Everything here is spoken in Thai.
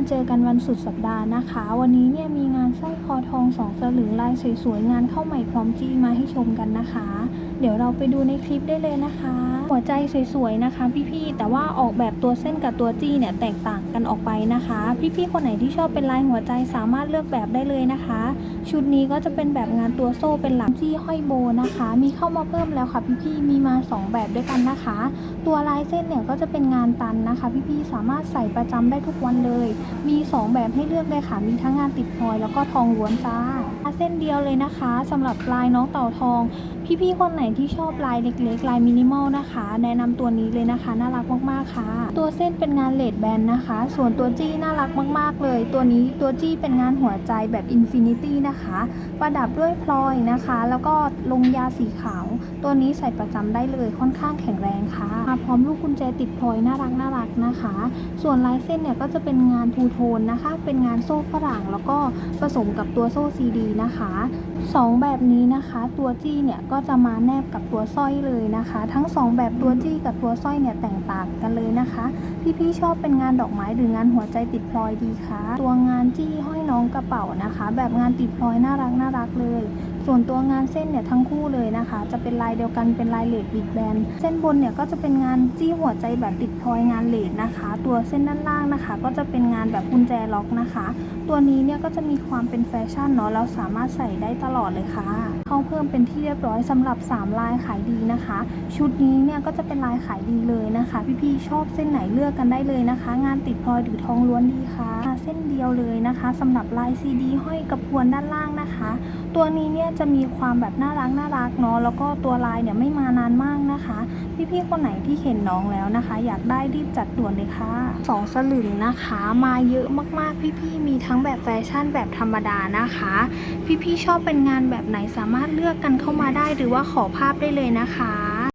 มาเจอกันวันสุดสัปดาห์นะคะ วันนี้เนี่ยมีงานสร้ ทองสองสลึงลายสวยๆงานเข้าใหม่พร้อมจี้มาให้ชมกันนะคะ เดี๋ยวเราไปดูในคลิปได้เลยนะคะ หัวใจสวยๆนะคะ พี่ๆแต่ว่าออกแบบตัวเส้นกับตัวจี้เนี่ยแตกต่างกันออกไปนะคะ พี่ๆคนไหนที่ชอบเป็นลายหัวใจสามารถเลือกแบบได้เลยนะคะ ชุดนี้ก็จะเป็นแบบงานตัวโซ่เป็นหลังจี้ห้อยโบนะคะ มีเข้ามาเพิ่มแล้วค่ะพี่ๆมีมาสองแบบด้วยกันนะคะ ตัวลายเส้นเนี่ยก็จะเป็นงานตันนะคะ พี่ๆสามารถใส่ประจำได้ทุกวันเลย มี 2 แบบให้เลือกเลยค่ะมีทั้งงานติดพลอยแล้วก็ทองล้วนจ้าเส้นเดียวเลยนะคะสำหรับลายน้องเต่าทอง พี่ๆคนไหนที่ชอบลายเล็กๆ ลายมินิมอลนะคะ แนะนำตัวนี้เลยนะคะ น่ารักมากๆค่ะ ตัวเส้นเป็นงานเลดแบนนะคะ ส่วนตัวจี้น่ารักมากๆเลย ตัวนี้ตัวจี้เป็นงานหัวใจแบบอินฟินิตี้นะคะ ประดับด้วยพลอยนะคะ แล้วก็ลงยาสีขาว ตัวนี้ใส่ประจำได้เลยค่อนข้างแข็งแรงค่ะมาพร้อมลูกกุญแจติดพลอยน่ารักน่ารักนะคะ ส่วนลายเส้นเนี่ยก็จะเป็นงานทูโทนนะคะ เป็นงานโซ่ฝรั่งแล้วก็ผสมกับตัวโซ่ซีดีนะคะสองแบบนี้นะคะตัวจี้เนี่ยก็จะมาแนบกับตัวสร้อยเลยนะคะ ทั้งสองแบบตัวจี้กับตัวสร้อยเนี่ยแตกต่างกันเลยนะคะพี่ๆชอบเป็นงานดอกไม้หรืองานหัวใจติดพลอยดีคะตัวงานจี้ห้อยน้องกระเป๋านะคะ แบบงานติดพลอยน่ารักน่ารักเลย ส่วนตัวงานเส้นเนี่ยทั้งคู่เลยนะคะ จะเป็นลายเดียวกันเป็นลายเลดบิดแบนเส้นบนเนี่ยก็จะเป็นงานจี้หัวใจแบบติดพลอยงานเลดนะคะ ตัวเส้นด้านล่างนะคะ ก็จะเป็นงานแบบกุญแจล็อกนะคะ ตัวนี้เนี่ยก็จะมีความเป็นแฟชั่นเนาะเราสามารถใส่ได้ตลอดเลยค่ะเข้าเพิ่มเป็นที่เรียบร้อยสำหรับ 3 ลายขายดีนะคะ ชุดนี้เนี่ยก็จะเป็นลายขายดีเลยนะคะ พี่ๆชอบเส้นไหนเลือกกันได้เลยนะคะ งานติดพลอยหรือทองล้วนดีค่ะ เส้นเดียวเลยนะคะสำหรับลายซีดีห้อยกับพวนด้านล่างนะคะ ตัวนี้เนี่ยจะมีความแบบน่ารักน่ารักเนาะแล้วก็ตัวลายเนี่ยไม่มานานมากนะคะ พี่ๆคนไหนที่เห็นน้องแล้วนะคะ อยากได้รีบจัดด่วนเลยค่ะสองสลึงนะคะ มาเยอะมากๆ พี่ๆมีทั้งแบบแฟชั่นแบบธรรมดานะคะ พี่ๆชอบเป็นงานแบบไหนสามารถเลือกกันเข้ามาได้หรือว่าขอภาพได้เลยนะคะ